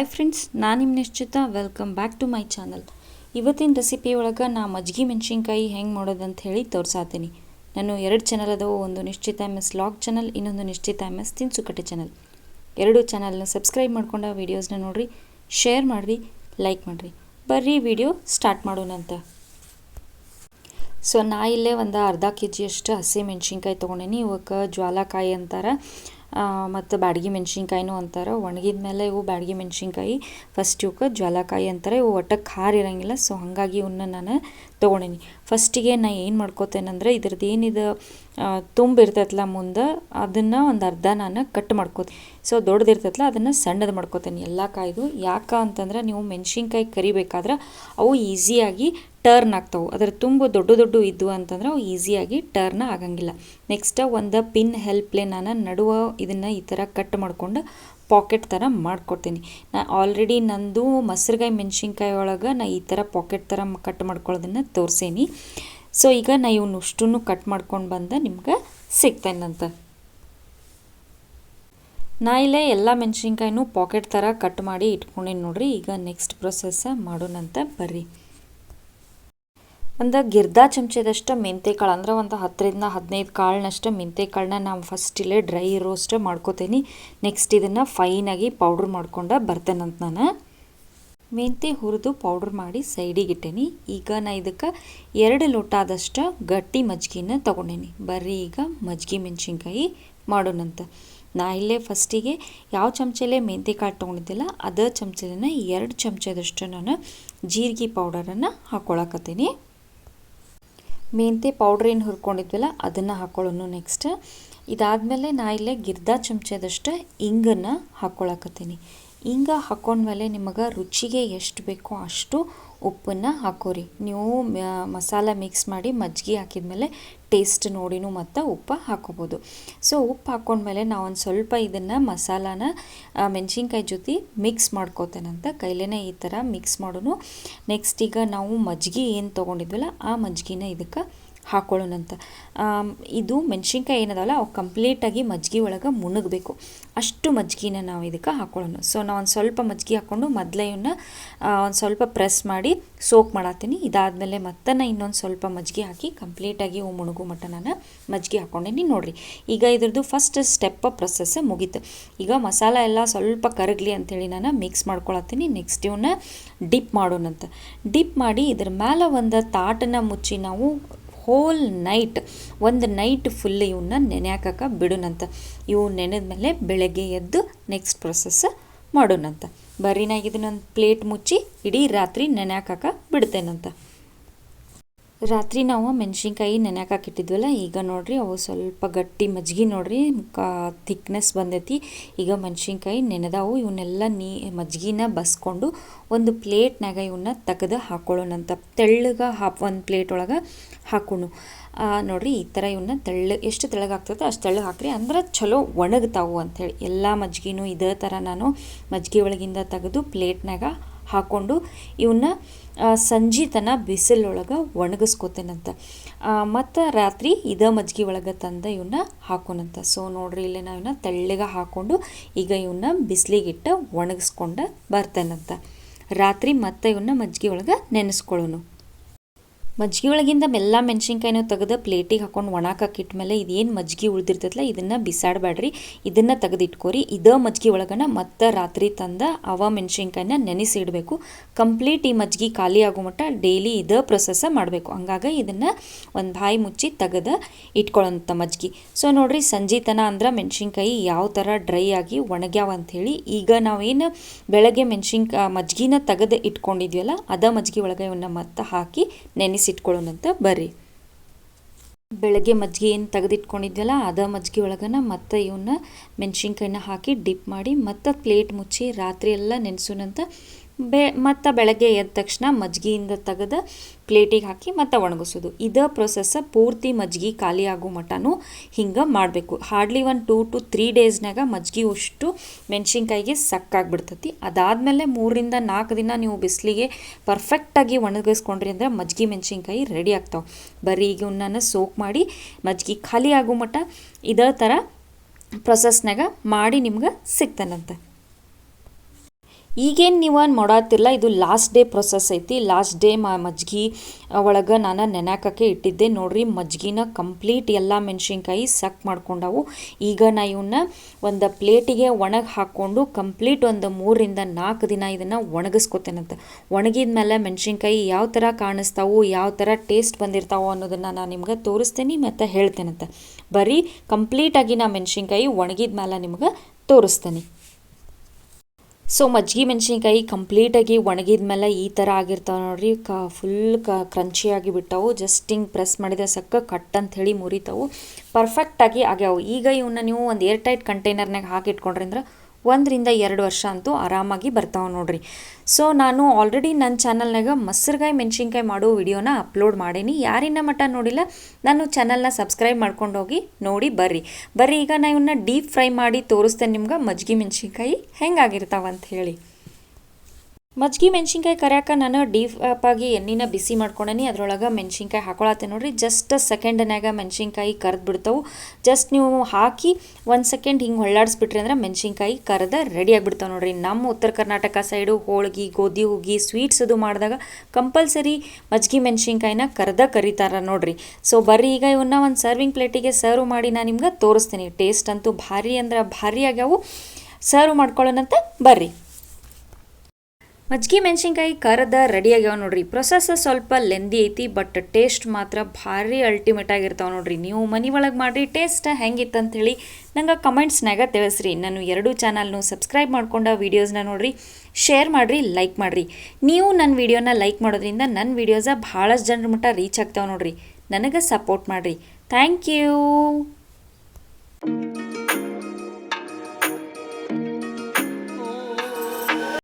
Hi friends ನಾನು ನಿಮ್ಮ Nishchita. Welcome back to my channel ಇವತ್ತಿನ ರೆಸಿಪಿ ಒಳಗೆ ನಾ ಮಜ್ಗಿ ಮೆಣಸಿನ್ಕಾಯಿ ಹೆಂಗೆ ಮಾಡೋದು ಅಂತ ಹೇಳಿ ತೋರ್ಸಾತೀನಿ. ನಾನು ಎರಡು ಚಾನಲ್ ಅದಾವು, ಒಂದು ನಿಶ್ಚಿತ ಎಂ ಎಸ್ ಲಾಗ್ ಚಾನಲ್ ಇನ್ನೊಂದು ನಿಶ್ಚಿತ ಎಂ ಎಸ್ ತಿನ್ಸುಕಟ್ಟೆ ಚಾನಲ್ ಎರಡು ಚಾನಲ್ನ ಸಬ್ಸ್ಕ್ರೈಬ್ ಮಾಡ್ಕೊಂಡು ವೀಡಿಯೋಸ್ನ ನೋಡಿರಿ ಶೇರ್ ಮಾಡಿರಿ ಲೈಕ್ ಮಾಡಿರಿ. ಬರ್ರಿ ವಿಡಿಯೋ ಸ್ಟಾರ್ಟ್ ಮಾಡೋಣಂತ ಸೊ ನಾ ಇಲ್ಲೇ ಒಂದು ಅರ್ಧ ಕೆ ಜಿಯಷ್ಟು ಹಸಿ ಮೆಣಸಿನ್ಕಾಯಿ ತೊಗೊಂಡೇನಿ. ಇವಕ್ಕೆ ಜ್ವಾಲಾಕಾಯಿ ಅಂತಾರೆ. ಮತ್ತು ಬ್ಯಾಡಗಿ ಮೆಣಸಿನ್ಕಾಯಿನೂ ಅಂತಾರೆ. ಒಣಗಿದ ಮೇಲೆ ಇವು ಬ್ಯಾಡಗಿ ಮೆಣಸಿನ್ಕಾಯಿ ಫಸ್ಟ್ ಇವಕ್ಕೆ ಜ್ವಾಲಕಾಯಿ ಅಂತಾರೆ. ಇವು ಒಟ್ಟು ಖಾರ ಇರೋಂಗಿಲ್ಲ ಸೊ ಹಾಗಾಗಿ ಇವನ್ನ ನಾನು ತೊಗೊಂಡೀನಿ. ಫಸ್ಟಿಗೆ ನಾ ಏನು ಮಾಡ್ಕೋತೇನೆಂದ್ರೆ, ಇದ್ರದ್ದು ಏನಿದು ತುಂಬಿರ್ತೈತಲ್ಲ ಮುಂದೆ, ಅದನ್ನು ಒಂದು ಅರ್ಧ ನಾನು ಕಟ್ ಮಾಡ್ಕೋತೀನಿ. ಸೊ ದೊಡ್ಡದಿರ್ತೈತಲ್ಲ ಅದನ್ನು ಸಣ್ಣದು ಮಾಡ್ಕೋತೇನೆ. ಎಲ್ಲ ಕಾಯ್ದು, ಯಾಕೆ ಅಂತಂದ್ರೆ, ನೀವು ಮೆಣಸಿನ್ಕಾಯಿ ಕರಿಬೇಕಾದ್ರೆ, ಅವು ಈಸಿಯಾಗಿ ಟರ್ನ್ ಆಗ್ತಾವೆ. ಅದರ ತುಂಬ ದೊಡ್ಡ ದೊಡ್ಡ ಇದ್ದು ಅಂತಂದ್ರೆ ಅವು ಈಸಿಯಾಗಿ ಟರ್ನ್ ಆಗಂಗಿಲ್ಲ. ನೆಕ್ಸ್ಟ್ ಒಂದು ಪಿನ್ ಹೆಲ್ಪ್ಲೆ ನಾನು ನಡುವ ಇದನ್ನು ಈ ಥರ ಕಟ್ ಮಾಡ್ಕೊಂಡು ಪಾಕೆಟ್ ಥರ ಮಾಡ್ಕೊಡ್ತೀನಿ. ನಾ ಆಲ್ರೆಡಿ ನಂದು ಮೊಸರುಗಾಯಿ ಮೆಣಸಿನ್ಕಾಯಿ ಒಳಗೆ ನಾ ಈ ಥರ ಪಾಕೆಟ್ ಥರ ಕಟ್ ಮಾಡ್ಕೊಳ್ಳೋದನ್ನು ತೋರಿಸೇನಿ. ಸೊ ಈಗ ನಾ ಇವನು ಅಷ್ಟನ್ನು ಕಟ್ ಮಾಡ್ಕೊಂಡು ಬಂದ ನಿಮ್ಗೆ ಸಿಗ್ತೇನಂತ ನಾ ಇಲ್ಲೇ ಎಲ್ಲ ಮೆಣಸಿನ್ಕಾಯಿನೂ ಪಾಕೆಟ್ ಥರ ಕಟ್ ಮಾಡಿ ಇಟ್ಕೊಂಡೇನಿ ನೋಡಿರಿ. ಈಗ ನೆಕ್ಸ್ಟ್ ಪ್ರೊಸೆಸ್ ಮಾಡೋಣಂತ ಬರ್ರಿ. ಒಂದು ಗಿರ್ದಾ ಚಮಚದಷ್ಟು ಮೆಂತೆ ಕಾಳು. ಅಂದ್ರೆ ಒಂದು ಹತ್ತರಿಂದ ಹದಿನೈದು ಕಾಳನ್ನಷ್ಟು ಮೆಂತೆ ಕಾಳನ್ನ ನಾವು ಫಸ್ಟ್ ಇಲ್ಲೇ ಡ್ರೈ ರೋಸ್ಟ್ ಮಾಡ್ಕೋತೀನಿ. ನೆಕ್ಸ್ಟ್ ಇದನ್ನು ಫೈನಾಗಿ ಪೌಡ್ರ್ ಮಾಡ್ಕೊಂಡು ಬರ್ತೇನಂತ ನಾನು. ಮೆಂತೆ ಹುರಿದು ಪೌಡ್ರ್ ಮಾಡಿ ಸೈಡಿಗೆ ಇಟ್ಟೇನಿ. ಈಗ ನಾ ಇದಕ್ಕೆ ಎರಡು ಲೋಟ ಆದಷ್ಟು ಗಟ್ಟಿ ಮಜ್ಜಿಗೆನ ತೊಗೊಂಡೇನಿ. ಬರ್ರಿ ಈಗ ಮಜ್ಜಿಗೆ ಮೆಣಸಿನ್ಕಾಯಿ ಮಾಡೋಣಂತ ನಾ ಇಲ್ಲೇ ಫಸ್ಟಿಗೆ ಯಾವ ಚಮಚಲ್ಲೇ ಮೆಂತೆಕಾಳು ತೊಗೊಂಡಿದ್ದಿಲ್ಲ ಅದೇ ಚಮಚಲೇನ ಎರಡು ಚಮಚದಷ್ಟು ನಾನು ಜೀರಿಗೆ ಪೌಡರನ್ನು ಹಾಕ್ಕೊಳಕತ್ತೀನಿ ಮೆಂತೆ ಪೌಡ್ರ್ ಏನು ಹುರ್ಕೊಂಡಿದ್ವಲ್ಲ, ಅದನ್ನು ಹಾಕೊಳ್ಳೋಣ ನೆಕ್ಸ್ಟ್ ಇದಾದಮೇಲೆ ನಾ ಇಲ್ಲೇ ಗಿರ್ದಾ ಚಮಚದಷ್ಟು ಇಂಗನ್ನು ಹಾಕ್ಕೊಳಕತ್ತೀನಿ ಇಂಗ ಹಾಕೊಂಡ್ಮೇಲೆ ನಿಮಗೆ ರುಚಿಗೆ ಎಷ್ಟು ಬೇಕೋ ಅಷ್ಟು ಉಪ್ಪನ್ನು ಹಾಕೋರಿ. ನೀವು ಮಸಾಲ ಮಿಕ್ಸ್ ಮಾಡಿ ಮಜ್ಜಿಗೆ ಹಾಕಿದ್ಮೇಲೆ ಟೇಸ್ಟ್ ನೋಡಿನೂ ಮತ್ತು ಉಪ್ಪು ಹಾಕೋಬೋದು. ಸೊ ಉಪ್ಪು ಹಾಕ್ಕೊಂಡ್ಮೇಲೆ ನಾವು ಒಂದು ಸ್ವಲ್ಪ ಇದನ್ನು ಮಸಾಲಾನ ಮೆಣಸಿನ್ಕಾಯಿ ಜೊತೆ ಮಿಕ್ಸ್ ಮಾಡ್ಕೋತೇನಂತ. ಕೈಲೇ ಈ ಥರ ಮಿಕ್ಸ್ ಮಾಡೋನು. ನೆಕ್ಸ್ಟ್ ಈಗ ನಾವು ಮಜ್ಜಿಗೆ ಏನು ತೊಗೊಂಡಿದ್ವಲ್ಲ, ಆ ಮಜ್ಜಿಗೆನ ಇದಕ್ಕೆ ಹಾಕೊಳ್ಳೋಣಂತ. ಇದು ಮೆಣಸಿನ್ಕಾಯಿ ಏನದಲ್ಲ, ಅವು ಕಂಪ್ಲೀಟಾಗಿ ಮಜ್ಜಿಗೆ ಒಳಗೆ ಮುಣಗಬೇಕು. ಅಷ್ಟು ಮಜ್ಜಿಗೆನ ನಾವು ಇದಕ್ಕೆ ಹಾಕೊಳ್ಳೋಣ. ಸೊ ನಾವು ಒಂದು ಸ್ವಲ್ಪ ಮಜ್ಜಿಗೆ ಹಾಕ್ಕೊಂಡು ಮೊದಲೇ ಒಂದು ಸ್ವಲ್ಪ ಪ್ರೆಸ್ ಮಾಡಿ ಸೋಕ್ ಮಾಡತ್ತೀನಿ ಇದಾದಮೇಲೆ ಮತ್ತೆ ನಾನು ಇನ್ನೊಂದು ಸ್ವಲ್ಪ ಮಜ್ಜಿಗೆ ಹಾಕಿ ಕಂಪ್ಲೀಟಾಗಿ ಇವು ಮುಣಗು ಮಟ್ಟ ನಾನು ಮಜ್ಜಿಗೆ ಹಾಕ್ಕೊಂಡೇನಿ ನೋಡಿರಿ, ಈಗ ಇದ್ರದ್ದು ಫಸ್ಟ್ ಸ್ಟೆಪ್ ಪ್ರೊಸೆಸ್ ಮುಗೀತು. ಈಗ ಮಸಾಲ ಎಲ್ಲ ಸ್ವಲ್ಪ ಕರಗಲಿ ಅಂಥೇಳಿ ನಾನು ಮಿಕ್ಸ್ ಮಾಡ್ಕೊಳತ್ತೀನಿ. ನೆಕ್ಸ್ಟ್ ಇವನ್ನ ಡಿಪ್ ಮಾಡೋಣಂತ ಡಿಪ್ ಮಾಡಿ ಇದ್ರ ಮೇಲೆ ಒಂದು ತಾಟನ್ನ ಮುಚ್ಚಿ ನಾವು ಹೋಲ್ ನೈಟ್ ಒಂದು ನೈಟ್ ಫುಲ್ ಇವನ್ನ ನೆನೆಯಾಕ ಬಿಡೋಣಂತ ಇವು ನೆನೆದ ಮೇಲೆ ಬೆಳಗ್ಗೆ ಎದ್ದು ನೆಕ್ಸ್ಟ್ ಪ್ರೊಸೆಸ್ ಮಾಡೋಣಂತ ಬರೀನಾಗಿದ್ದು ನನ್ನ ಪ್ಲೇಟ್ ಮುಚ್ಚಿ ಇಡೀ ರಾತ್ರಿ ನೆನೆಯಾಕಕ್ಕೆ ಬಿಡ್ತೇನಂತ. ರಾತ್ರಿ ನಾವು ಮೆಣಸಿನ್ಕಾಯಿ ನೆನೆಯಕ್ಕೆ ಹಾಕಿಟ್ಟಿದ್ವಲ್ಲ, ಈಗ ನೋಡ್ರಿ ಅವು ಸ್ವಲ್ಪ ಗಟ್ಟಿ ಮಜ್ಜಿಗೆ ನೋಡ್ರಿ ಕಾ ಥಿಕ್ನೆಸ್ ಬಂದೈತಿ. ಈಗ ಮೆಣಸಿನ್ಕಾಯಿ ನೆನೆದಾವು ಇವನ್ನೆಲ್ಲ ನೀ ಮಜ್ಗಿನ ಬಸ್ಕೊಂಡು ಒಂದು ಪ್ಲೇಟ್ನಾಗ ಇವನ್ನ ತೆಗೆದು ಹಾಕೊಳ್ಳೋಣಂತ ತೆಳ್ಳಗೆ ಹಾಪ್, ಒಂದು ಪ್ಲೇಟ್ ಒಳಗೆ ಹಾಕೋಣ. ನೋಡ್ರಿ ಈ ಥರ ಇವನ್ನ ತೆಳ್ಳ, ಎಷ್ಟು ತೆಳ್ಳಗಾಗ್ತದೆ ಅಷ್ಟು ತೆಳ್ಳಗೆ ಹಾಕ್ರಿ, ಅಂದ್ರೆ ಚಲೋ ಒಣಗ್ತಾವು ಅಂಥೇಳಿ ಎಲ್ಲ ಮಜ್ಜಿಗೆನೂ ಇದೇ ಥರ ನಾನು ಮಜ್ಜಿಗೆ ಒಳಗಿಂದ ತೆಗೆದು ಪ್ಲೇಟ್ನಾಗ ಹಾಕ್ಕೊಂಡು ಇವನ್ನ ಸಂಜೆ ತನ ಬಿಸಿಲೊಳಗೆ ಒಣಗಿಸ್ಕೋತೇನಂತ. ಮತ್ತು ರಾತ್ರಿ ಇದ ಮಜ್ಜಿಗೆ ಒಳಗೆ ತಂದು ಇವನ್ನ ಹಾಕೋನಂತ. ಸೊ ನೋಡ್ರಿ, ಇಲ್ಲೇ ನಾವು ಇವನ್ನ ತೆಳ್ಳಗೆ ಹಾಕ್ಕೊಂಡು ಈಗ ಇವನ್ನ ಬಿಸಿಲಿಗಿಟ್ಟು ಒಣಗಿಸ್ಕೊಂಡು ಬರ್ತೇನಂತ. ರಾತ್ರಿ ಮತ್ತೆ ಇವನ್ನ ಮಜ್ಜಿಗೆ ಒಳಗೆ ನೆನೆಸ್ಕೊಳ್ಳೋನು ಮಜ್ಜಿಗೆ ಒಳಗಿಂದ ಎಲ್ಲ ಮೆಣಸಿನ್ಕಾಯಿನೂ ತೆಗೆದು ಪ್ಲೇಟಿಗೆ ಹಾಕೊಂಡು ಒಣಾಕಕ್ಕೆ ಮೇಲೆ ಇದೇನು ಮಜ್ಜಿಗೆ ಉಳಿದಿರ್ತೈತಲ್ಲ, ಇದನ್ನು ಬಿಸಾಡಬೇಡ್ರಿ. ಇದನ್ನು ತೆಗೆದಿಟ್ಕೋರಿ. ಇದ ಮಜ್ಜಿಗೆ ಒಳಗನ ಮತ್ತೆ ರಾತ್ರಿ ತಂದ ಅವ ಮೆಣಸಿನ್ಕಾಯಿನ ನೆನೆಸಿಡಬೇಕು. ಕಂಪ್ಲೀಟ್ ಈ ಮಜ್ಜಿಗೆ ಖಾಲಿ ಆಗೋ ಮಟ್ಟ ಡೈಲಿ ಇದ ಪ್ರೊಸೆಸ್ ಮಾಡಬೇಕು. ಹಂಗಾಗ ಇದನ್ನು ಒಂದು ಬಾಯಿ ಮುಚ್ಚಿ ತೆಗೆದು ಇಟ್ಕೊಳ್ಳೋಂಥ ಮಜ್ಜಿಗೆ ಸೊ ನೋಡಿರಿ, ಸಂಜೀತನ ಅಂದ್ರೆ ಮೆಣಸಿನ್ಕಾಯಿ ಯಾವ ಥರ ಡ್ರೈ ಆಗಿ ಒಣಗ್ಯಾವ ಅಂಥೇಳಿ, ಈಗ ನಾವೇನು ಬೆಳಗ್ಗೆ ಮೆಣಸಿನ್ಕಾಯಿ ಮಜ್ಜಿಗೆನ ತೆಗೆದು ಇಟ್ಕೊಂಡಿದ್ವಲ್ಲ, ಅದ ಮಜ್ಜಿಗೆ ಒಳಗೆ ಇವನ್ನ ಮತ್ತೆ ಹಾಕಿ ನೆನೆಸಿ ಇಟ್ಕೊಳ್ಳೋಣಂತ ಬರ್ರಿ. ಬೆಳಗ್ಗೆ ಮಜ್ಜಿಗೆ ಏನು ತೆಗೆದಿಟ್ಕೊಂಡಿದ್ವಲ್ಲ ಅದ ಮಜ್ಜಿಗೆ ಒಳಗನ ಮತ್ತೆ ಇವನ್ನ ಮೆಣಸಿನ್ಕಾಯಿನ ಹಾಕಿ ಡಿಪ್ ಮಾಡಿ, ಮತ್ತೆ ಪ್ಲೇಟ್ ಮುಚ್ಚಿ ರಾತ್ರಿ ಎಲ್ಲ ನೆನೆಸೋಣಂತ ಬೆ, ಮತ್ತು ಬೆಳಗ್ಗೆ ಎದ್ದ ತಕ್ಷಣ ಮಜ್ಜಿಗೆಯಿಂದ ತೆಗೆದು ಪ್ಲೇಟಿಗೆ ಹಾಕಿ ಮತ್ತು ಒಣಗಿಸೋದು. ಇದೇ ಪ್ರೊಸೆಸ್ ಪೂರ್ತಿ ಮಜ್ಜಿಗೆ ಖಾಲಿ ಆಗೋ ಮಟನೂ ಹಿಂಗೆ ಮಾಡಬೇಕು. ಹಾರ್ಡ್ಲಿ ಒಂದು ಟೂ ಟು ತ್ರೀ ಡೇಸ್ನಾಗ ಮಜ್ಜಿಗೆ ಅಷ್ಟು ಮೆಣಸಿನ್ಕಾಯಿಗೆ ಸಕ್ಕಾಗ್ಬಿಡ್ತೈತಿ ಅದಾದಮೇಲೆ ಮೂರರಿಂದ ನಾಲ್ಕು ದಿನ ನೀವು ಬಿಸಿಲಿಗೆ ಪರ್ಫೆಕ್ಟಾಗಿ ಒಣಗಿಸ್ಕೊಂಡ್ರಿ ಅಂದರೆ ಮಜ್ಜಿಗೆ ಮೆಣಸಿನ್ಕಾಯಿ ರೆಡಿ ಆಗ್ತಾವೆ. ಬರೀ ಈಗ ಉನ್ನನ್ನು ಸೋಕ್ ಮಾಡಿ ಮಜ್ಜಿಗೆ ಖಾಲಿ ಆಗೋ ಮಟ್ಟ ಇದೇ ಥರ ಪ್ರೊಸೆಸ್ನಾಗ ಮಾಡಿ ನಿಮ್ಗೆ ಸಿಗ್ತಾನಂತೆ. ಈಗೇನು ನೀವು ಮಾಡತ್ತಿಲ್ಲ ಇದು ಲಾಸ್ಟ್ ಡೇ ಪ್ರೊಸೆಸ್ ಐತಿ. ಲಾಸ್ಟ್ ಡೇ ಮಜ್ಗಿ ಒಳಗೆ ನಾನು ನೆನಕಕ್ಕೆ ಇಟ್ಟಿದ್ದೆ. ನೋಡ್ರಿ, ಮಜ್ಗಿನ ಕಂಪ್ಲೀಟ್ ಎಲ್ಲ ಮೆಣಸಿನ್ಕಾಯಿ ಸಕ್ ಮಾಡ್ಕೊಂಡವು. ಈಗ ನಾ ಇವನ್ನ ಒಂದು ಪ್ಲೇಟಿಗೆ ಒಣಗಿ ಹಾಕ್ಕೊಂಡು ಕಂಪ್ಲೀಟ್ ಒಂದು ಮೂರಿಂದ ನಾಲ್ಕು ದಿನ ಇದನ್ನು ಒಣಗಿಸ್ಕೊತೇನಂತ. ಒಣಗಿದ ಮೇಲೆ ಮೆಣಸಿನ್ಕಾಯಿ ಯಾವ ಥರ ಕಾಣಿಸ್ತಾವು, ಯಾವ ಥರ ಟೇಸ್ಟ್ ಬಂದಿರ್ತಾವೋ ಅನ್ನೋದನ್ನು ನಾನು ನಿಮ್ಗೆ ತೋರಿಸ್ತೀನಿ ಮತ್ತು ಹೇಳ್ತೇನಂತ. ಬರೀ ಕಂಪ್ಲೀಟಾಗಿ ನಾ ಮೆಣಸಿನ್ಕಾಯಿ ಒಣಗಿದ ಮೇಲೆ ನಿಮ್ಗೆ ತೋರಿಸ್ತೀನಿ. ಸೊ ಮಜ್ಜಿಗೆ ಮೆಣಸಿನ್ಕಾಯಿ ಕಂಪ್ಲೀಟಾಗಿ ಒಣಗಿದ ಮೇಲೆ ಈ ಥರ ಆಗಿರ್ತಾವೆ ನೋಡ್ರಿ. ಕ ಫುಲ್ ಕ ಕ್ರಂಚಿಯಾಗಿ ಬಿಟ್ಟವು. ಜಸ್ಟ್ ಹಿಂಗೆ ಪ್ರೆಸ್ ಮಾಡಿದ ಸಕ್ಕ ಕಟ್ ಅಂತ ಹೇಳಿ ಮುರಿತಾವು. ಪರ್ಫೆಕ್ಟಾಗಿ ಆಗ್ಯಾವು. ಈಗ ಇವನ್ನ ನೀವು ಒಂದು ಏರ್ ಟೈಟ್ ಕಂಟೈನರ್ನಾಗ ಹಾಕಿಟ್ಕೊಂಡ್ರಿ ಅಂದ್ರೆ ಒಂದರಿಂದ ಎರಡು ವರ್ಷ ಅಂತೂ ಆರಾಮಾಗಿ ಬರ್ತಾವೆ ನೋಡ್ರಿ. ಸೊ ನಾನು ಆಲ್ರೆಡಿ ನನ್ನ ಚಾನಲ್ನಾಗ ಮೊಸರುಗಾಯಿ, ಮೆಣಸಿನ್ಕಾಯಿ ಮಾಡೋ ವಿಡಿಯೋನ ಅಪ್ಲೋಡ್ ಮಾಡೀನಿ. ಯಾರಿನ ಮಟ್ಟ ನೋಡಿಲ್ಲ, ನಾನು ಚಾನಲ್ನ ಸಬ್ಸ್ಕ್ರೈಬ್ ಮಾಡ್ಕೊಂಡು ಹೋಗಿ ನೋಡಿ ಬರ್ರಿ. ಬರ್ರಿ, ಈಗ ನಾ ಇವನ್ನ ಡೀಪ್ ಫ್ರೈ ಮಾಡಿ ತೋರಿಸ್ತೇನೆ ನಿಮ್ಗೆ ಮಜ್ಜಿಗೆ ಮೆಣಸಿನ್ಕಾಯಿ ಹೆಂಗಾಗಿರ್ತಾವಂತ ಹೇಳಿ. ಮಜ್ಜಿಗೆ ಮೆಣಸಿನ್ಕಾಯಿ ಕರ್ಯಾಕ ನಾನು ಡೀಪ್ ಆಗಿ ಎಣ್ಣಿನ ಬಿಸಿ ಮಾಡ್ಕೊಂಡೇನಿ, ಅದರೊಳಗೆ ಮೆಣಸಿನ್ಕಾಯಿ ಹಾಕೊಳತ್ತೆ ನೋಡ್ರಿ. ಜಸ್ಟ್ ಸೆಕೆಂಡ್ನಾಗ ಮೆಣಸಿನ್ಕಾಯಿ ಕರೆದು ಬಿಡ್ತಾವೆ. ಜಸ್ಟ್ ನೀವು ಹಾಕಿ ಒಂದು ಸೆಕೆಂಡ್ ಹಿಂಗೆ ಹೊಳ್ಳಾಡಿಸ್ಬಿಟ್ರಿ ಅಂದ್ರೆ ಮೆಣಸಿನ್ಕಾಯಿ ಕರೆದ ರೆಡಿ ಆಗಿಬಿಡ್ತಾವೆ ನೋಡ್ರಿ. ನಮ್ಮ ಉತ್ತರ ಕರ್ನಾಟಕ ಸೈಡು ಹೋಳಿಗೆ, ಗೋಧಿ, ಹುಗ್ಗಿ ಸ್ವೀಟ್ಸ್ ಅದು ಮಾಡಿದಾಗ ಕಂಪಲ್ಸರಿ ಮಜ್ಜಿಗೆ ಮೆಣಸಿನ್ಕಾಯಿನ ಕರೆದ ಕರೀತಾರ ನೋಡ್ರಿ. ಸೊ ಬರ್ರಿ, ಈಗ ಇವನ್ನ ಒಂದು ಸರ್ವಿಂಗ್ ಪ್ಲೇಟಿಗೆ ಸರ್ವ್ ಮಾಡಿ ನಾನು ನಿಮ್ಗೆ ತೋರಿಸ್ತೀನಿ. ಟೇಸ್ಟ್ ಅಂತೂ ಭಾರಿ ಅಂದ್ರೆ ಭಾರಿ ಆಗ್ಯಾವು. ಸರ್ವ್ ಮಾಡ್ಕೊಳ್ಳೋಣಂತ ಬರ್ರಿ. ಮಜ್ಜಿಗೆ ಮೆಣಸಿನ್ಕಾಯಿ ಕರದ ರೆಡಿಯಾಗ್ಯಾವ ನೋಡ್ರಿ. ಪ್ರೊಸೆಸ್ ಸ್ವಲ್ಪ ಲೆಂದಿ ಐತಿ, ಬಟ್ ಟೇಸ್ಟ್ ಮಾತ್ರ ಭಾರಿ ಅಲ್ಟಿಮೇಟ್ ಆಗಿರ್ತಾವೆ ನೋಡ್ರಿ. ನೀವು ಮನೆ ಒಳಗೆ ಮಾಡಿರಿ, ಟೇಸ್ಟ್ ಹೆಂಗಿತ್ತು ಅಂತೇಳಿ ನಂಗೆ ಕಮೆಂಟ್ಸ್ನಾಗ ತಿಳಿಸ್ರಿ. ನಾನು ಎರಡೂ ಚಾನಲ್ನು ಸಬ್ಸ್ಕ್ರೈಬ್ ಮಾಡ್ಕೊಂಡ ವೀಡಿಯೋಸ್ನ ನೋಡ್ರಿ ಶೇರ್ ಮಾಡಿರಿ ಲೈಕ್ ಮಾಡಿರಿ. ನೀವು ನನ್ನ ವೀಡಿಯೋನ ಲೈಕ್ ಮಾಡೋದ್ರಿಂದ ನನ್ನ ವೀಡಿಯೋಸ ಭಾಳಷ್ಟು ಜನರ ಮಟ್ಟ ರೀಚ್ ಆಗ್ತಾವೆ ನೋಡ್ರಿ. ನನಗೆ ಸಪೋರ್ಟ್ ಮಾಡಿರಿ. Thank you